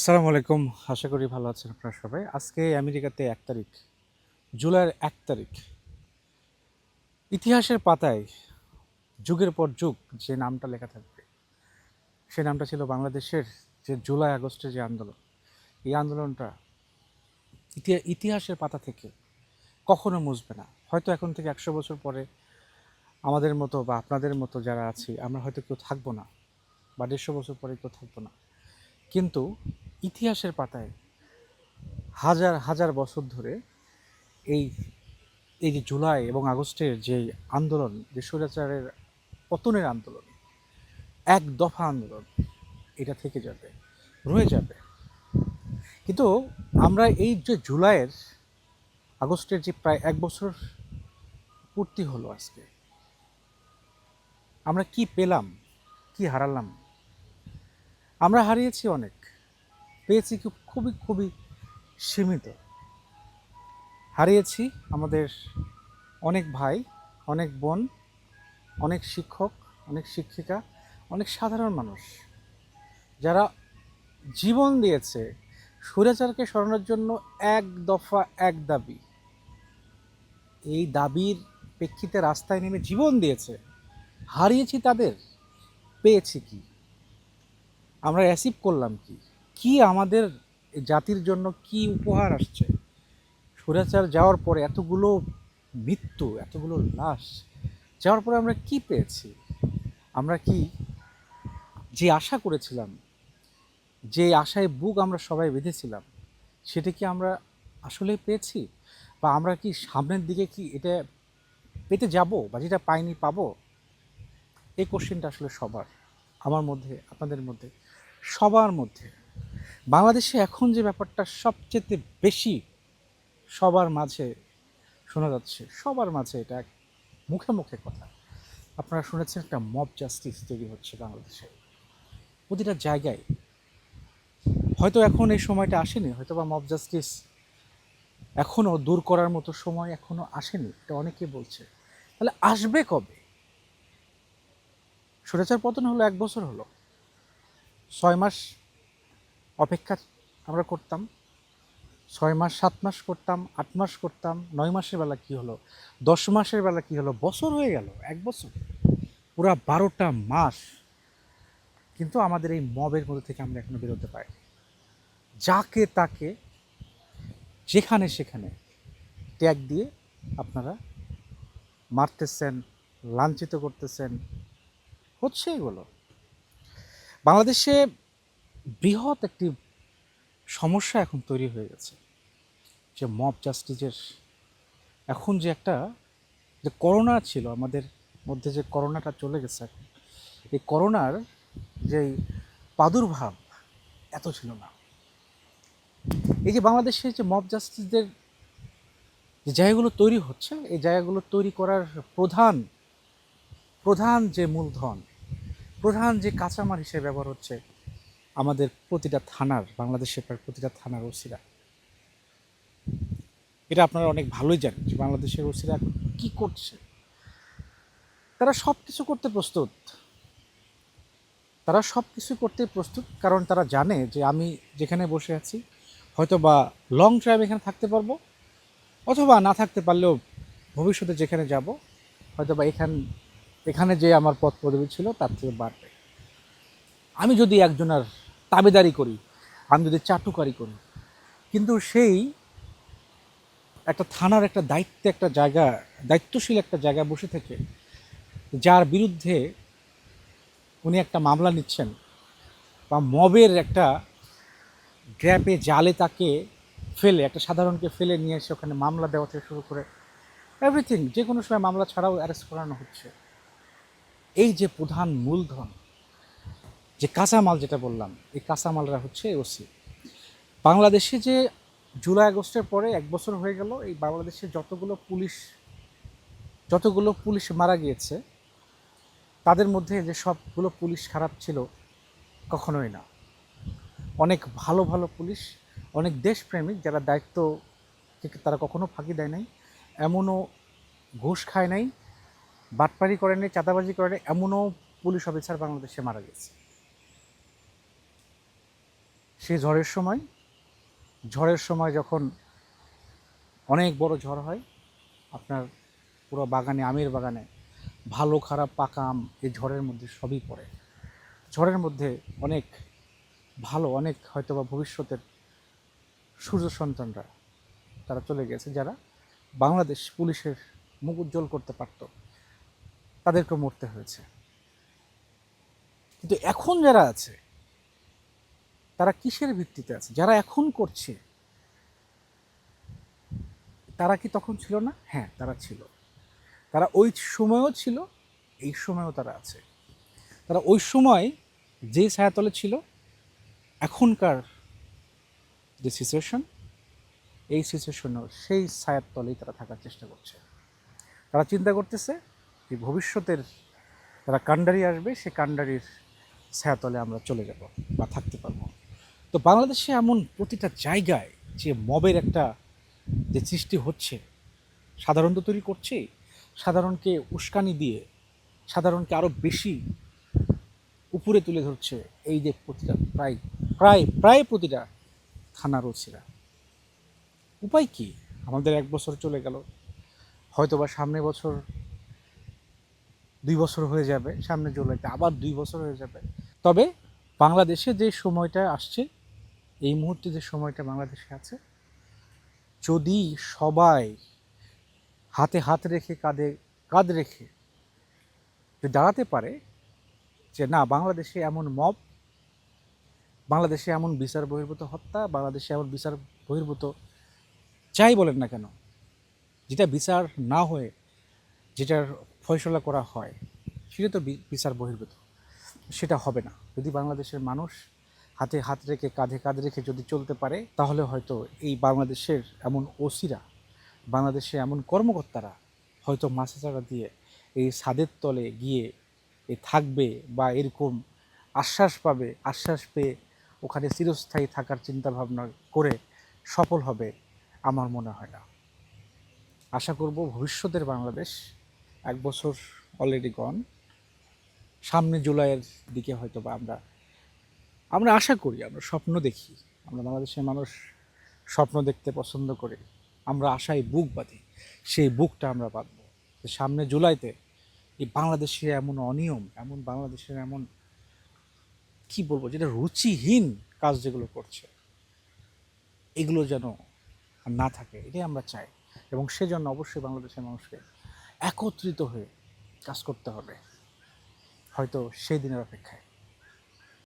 আসসালামু আলাইকুম। আশা করি ভালো আছেন আপনারা সবাই। আজকে আমেরিকাতে এক তারিখ, জুলাইয়ের এক তারিখ। ইতিহাসের পাতায়, যুগের পর যুগ যে নামটা লেখা থাকবে সে নামটা ছিল বাংলাদেশের যে জুলাই আগস্টের যে আন্দোলন। এই আন্দোলনটা ইতিহা- ইতিহাসের পাতা থেকে কখনো মুছবে না। হয়তো এখন থেকে একশো বছর পরে আমাদের মতো বা আপনাদের মতো যারা আছি, আমরা হয়তো কেউ থাকব না বা দেড়শো বছর পরে কেউ থাকব না। কিন্তু ইতিহাসের পাতায় হাজার হাজার বছর ধরে এই এই যে জুলাই এবং আগস্টের যে আন্দোলন, যে স্বৈরাচারের পতনের আন্দোলন, এক দফা আন্দোলন, এটা থেকে যাবে, রয়ে যাবে। কিন্তু আমরা এই যে জুলাইয়ের, আগস্টের যে প্রায় এক বছর পূর্তি হলো আজকে, আমরা কি পেলাম, কি হারালাম? আমরা হারিয়েছি অনেক। পেয়েছি খুব খুবই খুবই সীমিত। হারিয়েছি আমাদের অনেক ভাই, অনেক বোন, অনেক শিক্ষক, অনেক শিক্ষিকা, অনেক সাধারণ মানুষ, যারা জীবন দিয়েছে স্বৈরাচারকে সরানোর জন্য এক দফা, এক দাবি। এই দাবির প্রেক্ষিতে রাস্তায় নেমে জীবন দিয়েছে। হারিয়েছি তাদের, পেয়েছি কি? আমরা অ্যাসিভ করলাম কি? কি আমাদের জাতির জন্য কি উপহার আসছে? স্বৈরাচার যাওয়ার পরে এতগুলো মৃত্যু, এতগুলো লাশ, যাওয়ার পরে আমরা কি পেয়েছি? আমরা কি যে আশা করেছিলাম, যে আশায় বুক আমরা সবাই বেঁধেছিলাম, সেটা কি আমরা আসলেই পেয়েছি? বা আমরা কি সামনের দিকে কি এটা পেতে যাব বা যেটা পাইনি পাবো? এই কোশ্চেনটা আসলে সবার, আমার মধ্যে, আপনাদের মধ্যে, সবার মধ্যে। বাংলাদেশে এখন যে ব্যাপারটা সবচেয়ে বেশি সবার মাঝে শোনা যাচ্ছে, সবার মাঝে এটা মুখে মুখে কথা। আপনারা শুনেছেন একটা মব জাস্টিস তৈরি হচ্ছে বাংলাদেশে। প্রতিটা জায়গায়। হয়তো এখন এই সময়টা আসেনি হয়তো বা মব জাস্টিস এখনও দূর করার মতো সময় এখনও আসেনি, এটা অনেকে বলছে। তাহলে আসবে কবে? সুরেচার পতন হলো এক বছর হলো। ছয় মাস অপেক্ষা আমরা করতাম। ছয় মাস, সাত মাস করতাম, আট মাস করতাম, নয় মাসের বেলা কি হলো? দশ মাসের বেলা কি হলো? বছর হয়ে গেল, এক বছর। পুরা বারোটা মাস। কিন্তু আমাদের এই মবের মধ্যে থেকে আমরা এখনও বেরোতে পারি যাকে তাকে, যেখানে সেখানে ট্যাগ দিয়ে আপনারা মারতেছেন, লাঞ্ছিত করতেছেন, হচ্ছে এগুলো। বাংলাদেশে বৃহৎ একটি সমস্যা এখন তৈরি হয়ে গেছে যে মব জাস্টিসের এখন যে একটা যে করোনা ছিল, আমাদের মধ্যে যে করোনাটা চলে গেছে এখন, এই করোনার যে প্রাদুর্ভাব এত ছিল না। এই যে বাংলাদেশে যে মব জাস্টিসদের যে জায়গাগুলো তৈরি হচ্ছে, এই জায়গাগুলো তৈরি করার প্রধান প্রধান যে মূলধন, প্রধান যে কাঁচামাল হিসেবে ব্যবহার হচ্ছে আমাদের প্রতিটা থানার বাংলাদেশের প্রতিটা থানার ওসিরা। এটা আপনারা অনেক ভালোই জানেন যে বাংলাদেশের ওসিরা এখন কী করছে। তারা সব কিছু করতে প্রস্তুত। তারা সব কিছু করতে প্রস্তুত কারণ তারা জানে যে আমি যেখানে বসে আছি হয়তো বা লং টাইম এখানে থাকতে পারব, অথবা না থাকতে পারলেও ভবিষ্যতে যেখানে যাব হয়তো বা এখান, এখানে যে আমার পথ পদবি ছিল তার থেকে বাড়বে। আমি যদি একজনের তাবেদারি করি আমি যদি চাটুকারি করি। কিন্তু সেই একটা থানার একটা দায়িত্বে একটা জায়গা, দায়িত্বশীল একটা জায়গায় বসে থেকে যার বিরুদ্ধে উনি একটা মামলা নিচ্ছেন বা মবের একটা গ্র্যাপে জালে তাকে ফেলে, একটা সাধারণকে ফেলে নিয়ে এসে ওখানে মামলা দেওয়া থেকে শুরু করে এভরিথিং যে কোনো সময় মামলা ছাড়াও অ্যারেস্ট করানো হচ্ছে। এই যে প্রধান মূলধন যে কাঁচামাল যেটা বললাম, এই কাঁচামালরা হচ্ছে ওসি। বাংলাদেশে যে জুলাই আগস্টের পরে এক বছর হয়ে গেল, এই বাংলাদেশে যতগুলো পুলিশ যতগুলো পুলিশ মারা গিয়েছে, তাদের মধ্যে যে সবগুলো পুলিশ খারাপ ছিল কখনোই না। অনেক ভালো ভালো পুলিশ, অনেক দেশপ্রেমিক যারা দায়িত্ব থেকে তারা কখনো ফাঁকি দেয় নাই, এমনও ঘুষ খায় নাই, বাটপারি করে চাঁদাবাজি করে এমনও পুলিশ অফিসার বাংলাদেশে মারা গেছে। সেই ঝড়ের সময় ঝড়ের সময় যখন অনেক বড় ঝড় হয়, আপনার পুরো বাগানে, আমের বাগানে ভালো, খারাপ, পাকা আম এই ঝড়ের মধ্যে সবই পড়ে। ঝড়ের মধ্যে অনেক ভালো, অনেক হয়তো বা ভবিষ্যতের সূর্য সন্তানরা তারা চলে গেছে, যারা বাংলাদেশ পুলিশের মুখ উজ্জ্বল করতে পারত, তাদেরকে মরতে হয়েছে। কিন্তু এখন যারা আছে তারা কিসের ভিত্তিতে আছে? যারা এখন করছে, তারা কি তখন ছিল না? হ্যাঁ তারা ছিল। তারা ওই সময়ও ছিল, এই সময়ও তারা আছে। তারা ওই সময় যে ছায়াতলে ছিল, এখনকার যে সিচুয়েশন এই সিচুয়েশনও সেই ছায়ার তলেই তারা থাকার চেষ্টা করছে। তারা চিন্তা করতেছে যে ভবিষ্যতের তারা কাণ্ডারি আসবে, সে কাণ্ডারির ছায়াতলে আমরা চলে যাব বা থাকতে পারব। তো বাংলাদেশে এমন প্রতিটা জায়গায় যে মবের একটা যে সৃষ্টি হচ্ছে সাধারণ তো তৈরি করছে, সাধারণকে উস্কানি দিয়ে, সাধারণকে আরও বেশি উপরে তুলে ধরছে, এই যে প্রতিটা প্রায় প্রায় প্রায় প্রতিটা থানার ওসিরা উপায় কি? আমাদের এক বছর চলে গেল। হয়তো বা সামনে বছর দুই বছর হয়ে যাবে, সামনে জুলাইতে আবার দুই বছর হয়ে যাবে। তবে বাংলাদেশে যে সময়টা আসছে এই মুহূর্তে যে সময়টা বাংলাদেশে আছে, যদি সবাই হাতে হাত রেখে, কাঁধে কাঁধ রেখে দাঁড়াতে পারে যে না, বাংলাদেশে এমন মব, বাংলাদেশে এমন বিচার বহির্ভূত হত্যা, বাংলাদেশে এমন বিচার বহির্ভূত, যাই বলেন না কেন, যেটা বিচার না হয়ে যেটার ফয়সলা করা হয়, সেটা তো বিচার বহির্ভূত, সেটা হবে না। যদি বাংলাদেশের মানুষ হাতে হাত রেখে, কাঁধে কাঁধ রেখে যদি চলতে পারে, তাহলে হয়তো এই বাংলাদেশের এমন ওসিরা বাংলাদেশে এমন কর্মকর্তারা হয়তো মাছাচারা দিয়ে এই ছাদের তলে গিয়ে এ থাকবে বা এরকম আশ্বাস পাবে, আশ্বাস পেয়ে ওখানে চিরস্থায়ী থাকার চিন্তা ভাবনা করে সফল হবে আমার মনে হয় না। আশা করব ভবিষ্যতের বাংলাদেশ এক বছর অলরেডি গন সামনে জুলাইয়ের দিকে হয়তো বা আমরা আমরা আশা করি, আমরা স্বপ্ন দেখি। আমরা বাংলাদেশের মানুষ স্বপ্ন দেখতে পছন্দ করি। আমরা আশায় বুক বাঁধি, সেই বুকটা আমরা বাঁধবো। সামনে জুলাইতে এই বাংলাদেশের এমন অনিয়ম, এমন বাংলাদেশের এমন, কি বলব, যেটা রুচিহীন কাজ যেগুলো করছে, এগুলো যেন না থাকে, এটাই আমরা চাই। এবং সেজন্য অবশ্যই বাংলাদেশের মানুষকে একত্রিত হয়ে কাজ করতে হবে। হয়তো সেই দিনের অপেক্ষায়।